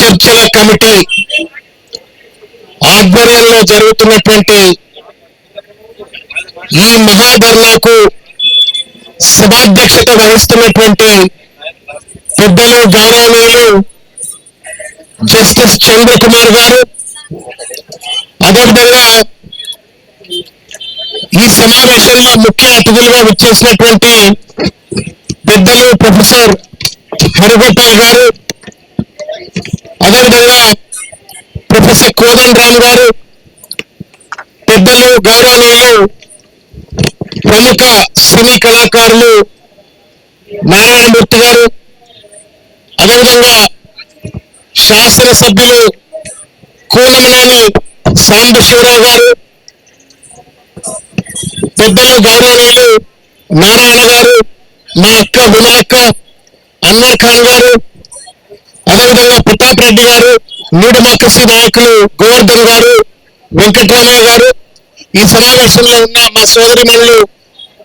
చర్చల కమిటీ ఆధ్వర్యంలో జరుగుతున్నటువంటి ఈ మహాధర్నాకు సభాధ్యక్షత వహిస్తున్నటువంటి పెద్దలు గౌరవనీయులు జస్టిస్ చంద్రకుమార్ గారు. అదేవిధంగా ఈ సమావేశంలో ముఖ్య అతిథులుగా విచ్చేసినటువంటి పెద్దలు ప్రొఫెసర్ హరిగోపాల్ గారు అదేవిధంగా ప్రొఫెసర్ రామ్ గారు. పెద్దలు గౌరవనీయులు ప్రముఖ సినీ కళాకారులు నారాయణమూర్తి గారు అదేవిధంగా శాసనసభ్యులు కూనమనేని సాంబశివరావు గారు పెద్దలు గౌరవనీయులు నారాయణ గారు మా అక్క విమలక్క అన్వర్ ఖాన్ గారు అదేవిధంగా ప్రతాప్ రెడ్డి గారు నీడమక్కసి నాయకులు గోవర్ధన్ గారు వెంకటరామయ్య గారు ఈ సమావేశంలో ఉన్న మా సోదరిమణులు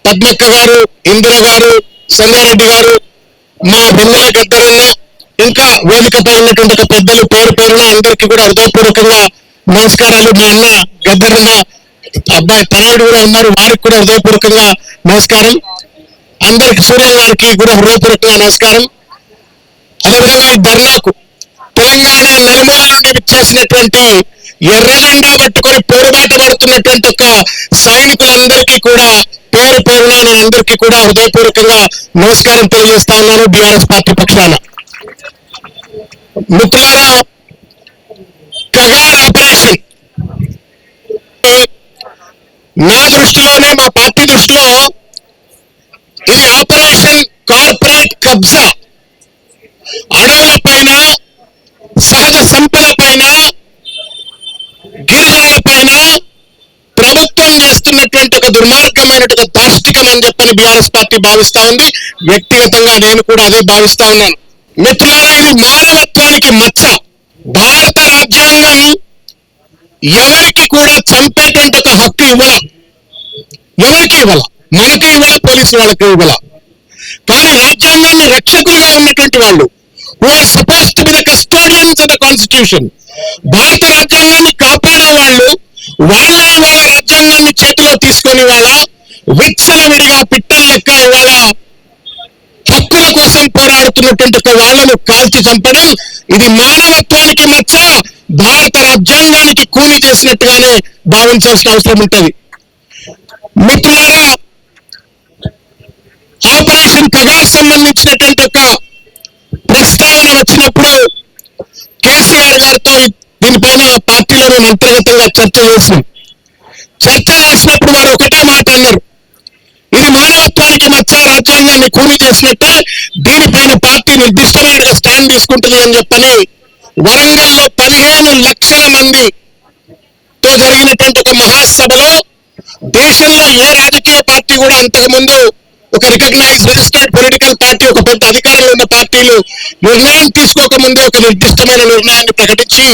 పద్మక్క గారు ఇందిర గారు సంగారెడ్డి గారు మా వెన్నెల గద్దరన్న ఇంకా వేదికపై ఉన్నటువంటి పెద్దలు పేరు పేరున అందరికీ కూడా హృదయపూర్వకంగా నమస్కారాలు. మా అన్న గద్దరన్న అబ్బాయి తనయుడు కూడా ఉన్నారు వారికి కూడా హృదయపూర్వకంగా నమస్కారం. అందరికి సూర్య గారికి కూడా హృదయపూర్వకంగా నమస్కారం. అదేవిధంగా ఈ ధర్నాకు తెలంగాణ నలుమూల చేసినటువంటి విచ్చేసినటువంటి ఎర్రజెండా పట్టుకొని పోరుబాట పడుతున్నటువంటి ఒక సైనికులందరికీ కూడా పేరు పేరున నేను అందరికీ కూడా హృదయపూర్వకంగా నమస్కారం తెలియజేస్తా ఉన్నాను బీఆర్ఎస్ పార్టీ పక్షాన. మిత్రులారా కగార్ ఆపరేషన్. నా దృష్టిలోనే మా పార్టీ దృష్టిలో ఇది ఆపరేషన్ కార్పొరేట్ కబ్జా. అడవుల పైన సహజ సంపద పైన గిరిజనుల పైన ప్రభుత్వం చేస్తున్నటువంటి ఒక దుర్మార్గమైనటువంటి దాష్టికం అని చెప్పని బీఆర్ఎస్ పార్టీ భావిస్తా ఉంది. వ్యక్తిగతంగా నేను కూడా అదే భావిస్తా ఉన్నాను. మిత్రులారా ఇది మానవత్వానికి మచ్చ భారత రాజ్యాంగం ఎవరికి కూడా చంపేటువంటి ఒక హక్కు ఇవ్వాల? ఎవరికి ఇవ్వాల? మనకి ఇవ్వాల? పోలీసు వాళ్ళకి ఇవ్వాల? కానీ రాజ్యాంగాన్ని రక్షకులుగా ఉన్నటువంటి వాళ్ళు who are suppose to be the custodians of the constitution భారత రాజ్యాంగాన్ని కాపాడే వాళ్ళు వాళ్ళే వాళ్ళ రాజ్యాంగాన్ని చేతిలో తీసుకొని వాళ్ళ విచ్చలవిడిగా పిట్టల లెక్క ఇవాళ హక్కుల కోసం పోరాడుతున్నటువంటి ఒక వాళ్ళను కాల్చి చంపడం ఇది మానవత్వానికి మచ్చ భారత రాజ్యాంగానికి కూలి చేసినట్టుగానే భావించాల్సిన అవసరం ఉంటుంది. మిత్రులారా ఆపరేషన్ కగార్ సంబంధించినటువంటి ఒక ప్రస్తావన వచ్చినప్పుడు కేసీఆర్ గారితో దీనిపైన పార్టీలో అంతర్గతంగా చర్చ చేసి చర్చ చేసినప్పుడు వారు ఒకటే మాట అన్నారు. ఇది మానవత్వానికి మచ్చ రాజ్యాంగాన్ని కూలి చేసినట్టే దీనిపైన పార్టీ నిర్దిష్టమైన స్టాండ్ తీసుకుంటుంది అని చెప్పని వరంగల్లో పదిహేను లక్షల మంది తో జరిగినటువంటి ఒక మహాసభలో దేశంలో ఏ రాజకీయ పార్టీ కూడా అంతకుముందు ఒక రికగ్నైజ్ రిజిస్టర్డ్ పొలిటికల్ పార్టీ ఒక పెద్ద అధికారంలో ఉన్న పార్టీలు నిర్ణయం తీసుకోకముందే ఒక నిర్దిష్టమైన నిర్ణయాన్ని ప్రకటించి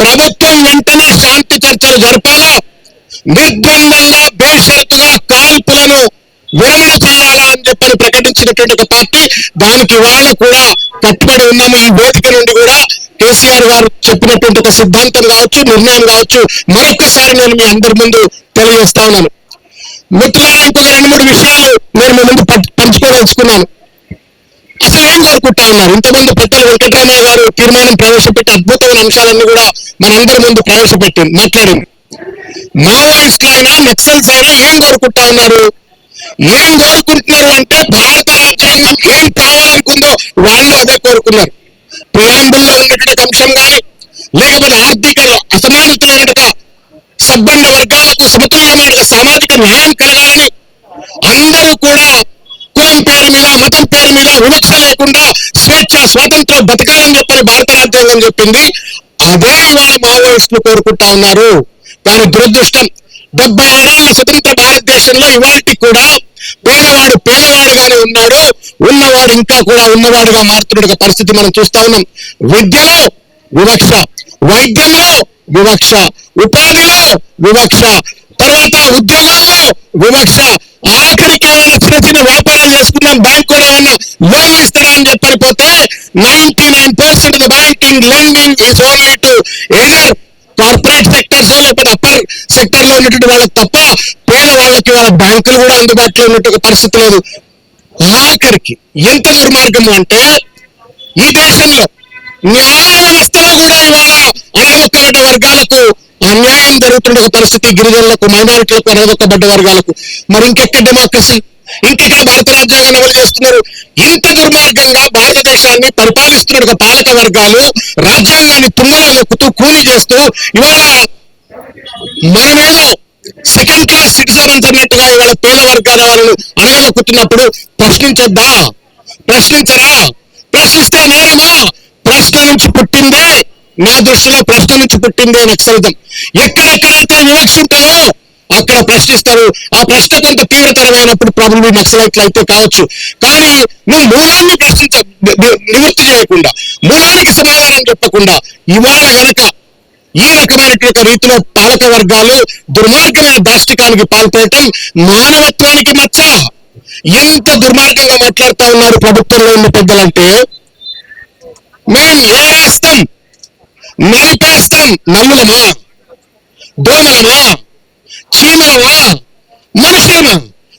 ప్రభుత్వం వెంటనే శాంతి చర్చలు జరపాలా. నిర్బంధంగా బేషరతుగా కాల్పులను విరమణ చేయాలా అని చెప్పని ప్రకటించినటువంటి ఒక పార్టీ దానికి వాళ్ళు కూడా కట్టుబడి ఉన్నాము. ఈ వేదిక నుండి కూడా కేసీఆర్ గారు చెప్పినటువంటి ఒక సిద్ధాంతం కావచ్చు నిర్ణయం కావచ్చు మరొకసారి నేను మీ అందరి ముందు తెలియజేస్తా ఉన్నాను. మిత్రులారా ఇంకొక రెండు మూడు విషయాలు నేను మీ ముందు పంచుకోదలుచుకున్నాను. అసలు ఏం కోరుకుంటా ఉన్నారు ఇంతకుముందు పెద్దలు వెంకటరామయ్య గారు తీర్మానం ప్రవేశపెట్టి అద్భుతమైన అంశాలన్నీ కూడా మనందరి ముందు ప్రవేశపెట్టి. మాట్లాడింది మావోయిస్టులు అయినా నక్సల్స్ అయినా ఏం కోరుకుంటా ఉన్నారు ఏం కోరుకుంటున్నారు అంటే భారత రాజ్యాంగం ఏం కావాలనుకుందో వాళ్ళు అదే కోరుకున్నారు. ప్రియాంబుల్లో ఉన్నటువంటి అంశం కానీ లేకపోతే ఆర్థిక అసమానతలైన సబ్బండ వర్గాలకు సమతుల్యమైన సామాజిక న్యాయం స్వేచ్ఛ స్వాతంత్రం బతకాలని చెప్పని భారత రాజ్యాంగం చెప్పింది. అదే ఇవాళ మావోయిస్టులు కోరుకుంటా ఉన్నారు. కానీ దురదృష్టం డెబ్బై ఏడేళ్ళ స్వతంత్ర భారతదేశంలో ఇవాళకి కూడా పేదవాడు పేదవాడుగానే ఉన్నాడు. ఉన్నవాడు ఇంకా కూడా ఉన్నవాడుగా మారుతున్న పరిస్థితి మనం చూస్తా ఉన్నాం. విద్యలో వివక్ష వైద్యంలో వివక్ష ఉపాధిలో వివక్ష తర్వాత ఉద్యోగాల్లో వివక్ష. ఆఖరికి ఏమైనా చిన్న చిన్న వ్యాపారాలు చేసుకున్నాం బ్యాంకు కూడా లోన్ ఇస్తారా అని చెప్పని పోతే ninety nine percent the banking lending is only to either corporate sectors లేకపోతే అప్పర్ సెక్టర్లో ఉన్నటువంటి వాళ్ళకి తప్ప పేద వాళ్ళకి వాళ్ళ బ్యాంకులు కూడా అందుబాటులో ఉన్నట్టు పరిస్థితి లేదు. ఆఖరికి ఎంత దుర్మార్గము అంటే ఈ దేశంలో న్యాయ వ్యవస్థలో కూడా ఇవాళ అణగొక్కబడ్డ వర్గాలకు అన్యాయం జరుగుతున్న పరిస్థితి గిరిజనులకు మైనారిటీలకు అణగొక్కబడ్డ వర్గాలకు. మరి ఇంకెక్కడ డెమోక్రసీ ఇంకెక్కడ భారత అమలు చేస్తున్నారు. ఇంత దుర్మార్గంగా భారతదేశాన్ని పరిపాలిస్తున్న ఒక పాలక వర్గాలు రాజ్యాంగాన్ని తుంగలో నొక్కుతూ కూలీ చేస్తూ ఇవాళ మనమేమో సెకండ్ క్లాస్ సిటిజన్స్ అన్నట్టుగా ఇవాళ పేద వర్గాల వాళ్ళను అడగలొక్కుతున్నప్పుడు ప్రశ్నించొద్దా? ప్రశ్నించరా? ప్రశ్నిస్తే నేరమా ప్రశ్న నుంచి పుట్టిందే? నా దృష్టిలో ప్రశ్న నుంచి పుట్టిందే నక్సలిజం ఎక్కడెక్కడైతే వివక్ష ఉంటాయో అక్కడ ప్రశ్నిస్తారు. ఆ ప్రశ్న కొంత తీవ్రతరమైనప్పుడు ప్రాబ్లం నక్సలైట్లు అయితే కావచ్చు. కానీ నువ్వు మూలాన్ని ప్రశ్నించ నివృత్తి చేయకుండా మూలానికి సమాధానం చెప్పకుండా ఇవాళ గనక ఈ రకమైనటువంటి రీతిలో పాలక వర్గాలు దుర్మార్గమైన దాష్టికానికి పాల్పడటం మానవత్వానికి మచ్చ. ఎంత దుర్మార్గంగా మాట్లాడుతూ ఉన్నారు ప్రభుత్వంలో ఉన్న పెద్దలంటే మేం ఏరేస్తాం నలిపేస్తాం నల్లులమా దోమలమా చీమలమా మనుషులమా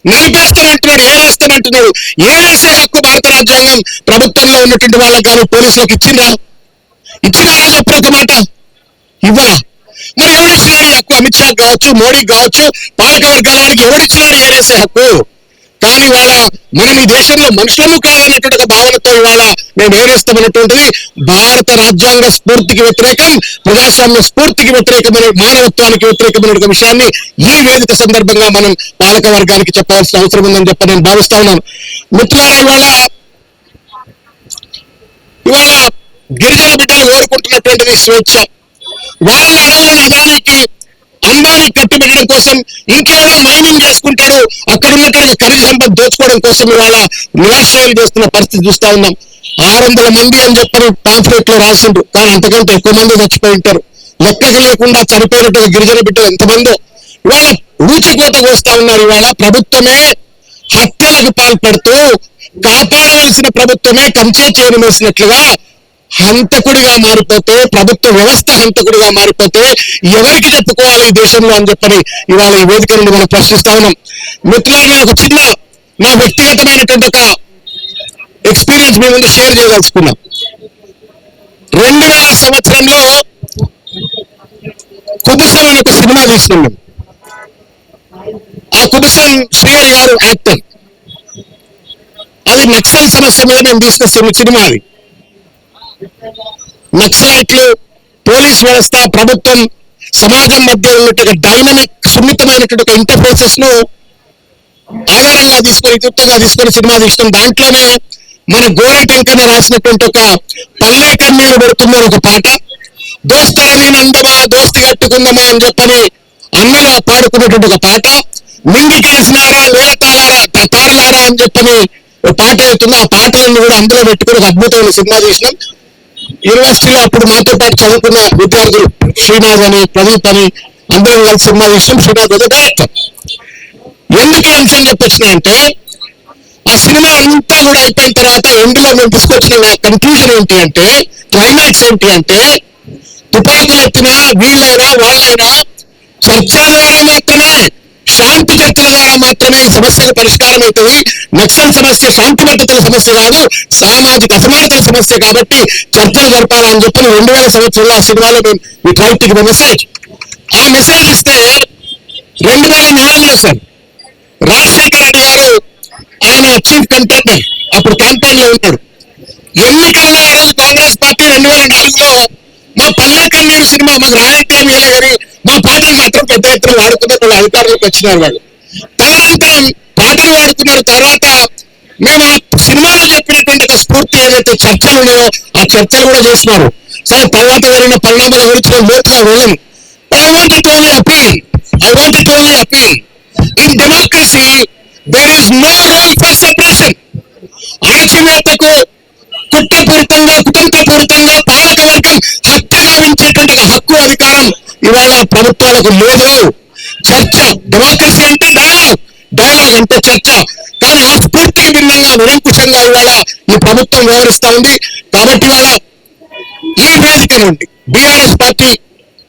నలిపేస్తానంటున్నాడు ఏరేస్తానంటున్నాడు ఏరేసే హక్కు భారత రాజ్యాంగం ప్రభుత్వంలో ఉన్నటువంటి వాళ్ళకి కానీ పోలీసులకు ఇచ్చిందా? ఇచ్చిందా? చెప్పిన ఒక మాట. ఇవ్వరా? మరి ఎవరిచ్చినాడు ఈ హక్కు? అమిత్ షా కావచ్చు మోడీ కావచ్చు పాలక వర్గాల వారికి ఎవరిచ్చినాడు ఏరేసే హక్కు? కానీ ఇవాళ మనం ఈ దేశంలో మనుషులము కాదన్నటువంటి ఒక భావనతో ఇవాళ మేము ఏరేస్తామన్నటువంటిది భారత రాజ్యాంగ స్ఫూర్తికి వ్యతిరేకం ప్రజాస్వామ్య స్ఫూర్తికి వ్యతిరేకమైన మానవత్వానికి వ్యతిరేకమైన ఒక విషయాన్ని ఈ వేదిక సందర్భంగా మనం పాలక వర్గానికి చెప్పాల్సిన అవసరం ఉందని చెప్పి నేను భావిస్తా ఉన్నాను. మిత్రులారా ఇవాళ ఇవాళ గిరిజన బిడ్డలు కోరుకుంటున్నటువంటిది స్వేచ్ఛ. వాళ్ళ అడవులను అదానికి అంబానీ కట్టిబెట్టడం కోసం ఇంకేదో మైనింగ్ చేసుకుంటారు అక్కడ ఉన్నటువంటి ఖనిజ సంపద దోచుకోవడం కోసం ఇవాళ నిరాశ్రయాలు చేస్తున్న పరిస్థితి చూస్తా ఉన్నాం. ఆరు వందల మంది అని చెప్పని పాంఫ్లెట్లో రాసిండు కానీ అంతకంటే ఎక్కువ మంది చచ్చిపోయి ఉంటారు. లెక్కకు లేకుండా చనిపోయినటువంటి గిరిజన బిడ్డలు ఎంతమందో. ఇవాళ ఊచికోత కోస్తా ఉన్నారు ఇవాళ ప్రభుత్వమే. హత్యలకు పాల్పడుతూ కాపాడవలసిన ప్రభుత్వమే కంచే చేయని వేసినట్లుగా హంతకుడిగా మారిపోతే ప్రభుత్వ వ్యవస్థ హంతకుడిగా మారిపోతే ఎవరికి చెప్పుకోవాలి ఈ దేశంలో అని చెప్పని ఇవాళ ఈ వేదిక నుండి మనం ప్రశ్నిస్తా ఉన్నాం. మిత్రులు ఒక చిన్న నా వ్యక్తిగతమైనటువంటి ఒక ఎక్స్పీరియన్స్ మీ ముందు షేర్ చేయదలుచుకున్నాం. రెండు వేల సంవత్సరంలో కుబుసన్ అనే ఒక సినిమా తీసినాం మేము ఆ కుబుసన్ శ్రీహరి గారు యాక్టర్. అది నక్సల్ సమస్య మీద మేము తీసిన సినిమా అది. నక్సలైట్లు పోలీస్ వ్యవస్థ ప్రభుత్వం సమాజం మధ్య ఉన్నటువంటి డైనమిక్ సున్నితమైనటువంటి ఇంటర్ఫేసెస్ను ఆధారంగా తీసుకొని ఇతివృత్తంగా తీసుకొని సినిమా తీసిన దాంట్లోనే మన గోరి టెంకన రాసినటువంటి ఒక పల్లె కన్నీరు పెడుతున్న ఒక పాట. దోస్తలని నందమా దోస్తి కట్టుకుందమా అని చెప్పని అన్నలు పాడుకున్నటువంటి ఒక పాట. మింగికేసినారా నేల తాళారా తారలారా అని చెప్పని పాట అవుతుంది. ఆ పాటలను కూడా అందులో పెట్టుకుని ఒక అద్భుతమైన సినిమా తీసినాం. యూనివర్సిటీలో అప్పుడు మాతో పాటు చదువుకున్న విద్యార్థులు శ్రీనాథ్ అని ప్రదీప్ అని అందరం కలిసి సినిమా విషయం శ్రీనాథ్ ఒక డైరెక్టర్ ఎందుకు ఈ అంశం చెప్పొచ్చిన ఆ సినిమా అంతా కూడా అయిపోయిన తర్వాత ఎండ్లో మేము తీసుకొచ్చిన కన్క్లూజన్ ఏంటి అంటే క్లైమాక్స్ ఏంటి అంటే తుపాకులు ఎత్తినా వీళ్ళైనా వాళ్ళైనా చర్చల ద్వారా మాత్రమే శాంతి చర్చల ద్వారా మాత్రమే ఈ సమస్యలు పరిష్కారం అవుతుంది నక్సల్ సమస్య శాంతి భద్రతల సమస్య కాదు సామాజిక అసమానతల సమస్య కాబట్టి చర్చలు జరపాలని చెప్పి రెండు వేల సంవత్సరంలో ఆ సినిమాలో మేము మీ ట్రై మెసేజ్ ఆ మెసేజ్ ఇస్తే రెండు వేల నాలుగులో సార్ రాజశేఖర రెడ్డి గారు ఆయన చీఫ్ కంటెండర్ అప్పుడు క్యాంపెయిన్లో ఉన్నాడు ఎన్నికల్లో ఆ రోజు కాంగ్రెస్ పార్టీ రెండు వేల నాలుగులో మా పల్లె కన్నీరు సినిమా మాకు రాయంటీ ఏమీ మా పాటలు మాత్రం పెద్ద ఎత్తున వాడుకున్నారు వాళ్ళు అధికారంలోకి వచ్చినారు వాళ్ళు. తదనంతరం పాటలు వాడుకున్నారు తర్వాత మేము ఆ సినిమాలో చెప్పినటువంటి ఒక స్ఫూర్తి ఏదైతే చర్చలు ఉన్నాయో ఆ చర్చలు కూడా చేసినారు. సరే తర్వాత జరిగిన పరిణామాల గురించి నేను లోతుగా వెళ్ళను I want it only appeal I want it only appeal in democracy there is no room for separation అణచివేతకు ప్రభుత్వాలకు లేదు చర్చ డెమోక్రసీ అంటే డైలాగ్ డైలాగ్ అంటే చర్చ కానీ ఆ స్ఫూర్తికి భిన్నంగా నిరంకుశంగా ఇవాళ ఈ ప్రభుత్వం వ్యవహరిస్తా ఉంది. కాబట్టి ఇవాళ ఈ వేదిక నుండి బీఆర్ఎస్ పార్టీ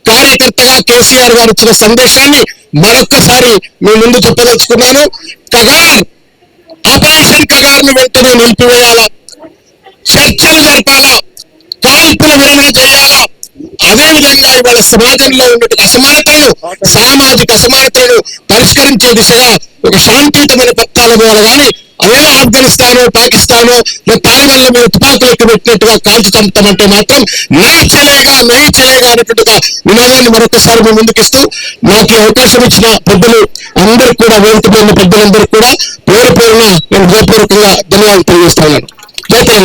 కార్యకర్తగా కేసీఆర్ గారు ఇచ్చిన సందేశాన్ని మరొక్కసారి మీ ముందు చెప్పదలుచుకున్నాను. కగార్ ఆపరేషన్ కగార్ను వెంటనే నిలిపివేయాలా? చర్చలు జరపాలా? కాల్పులు విరమణ చేయాలా? అదేవిధంగా ఇవాళ సమాజంలో ఉన్నటువంటి అసమానతలు సామాజిక అసమానతలు పరిష్కరించే దిశగా ఒక శాంతియుతమైన ద్వారా కానీ అదే ఆఫ్ఘనిస్తాను పాకిస్తాను తాలిబాన్ల మీద తుపాకులకు పెట్టినట్టుగా కాల్చి చంపుతామంటే మాత్రం నై చలేగా నై చలేగా అనేటువంటిగా నినాదాన్ని మరొకసారి మీ ముందుకిస్తూ నాకు అవకాశం ఇచ్చిన పెద్దలు అందరూ కూడా ఉన్న పెద్దలందరూ కూడా పేరు పేరున నేను హృదయపూర్వకంగా ధన్యవాదాలు తెలియజేస్తా ఉన్నాను జై తెలంగాణ.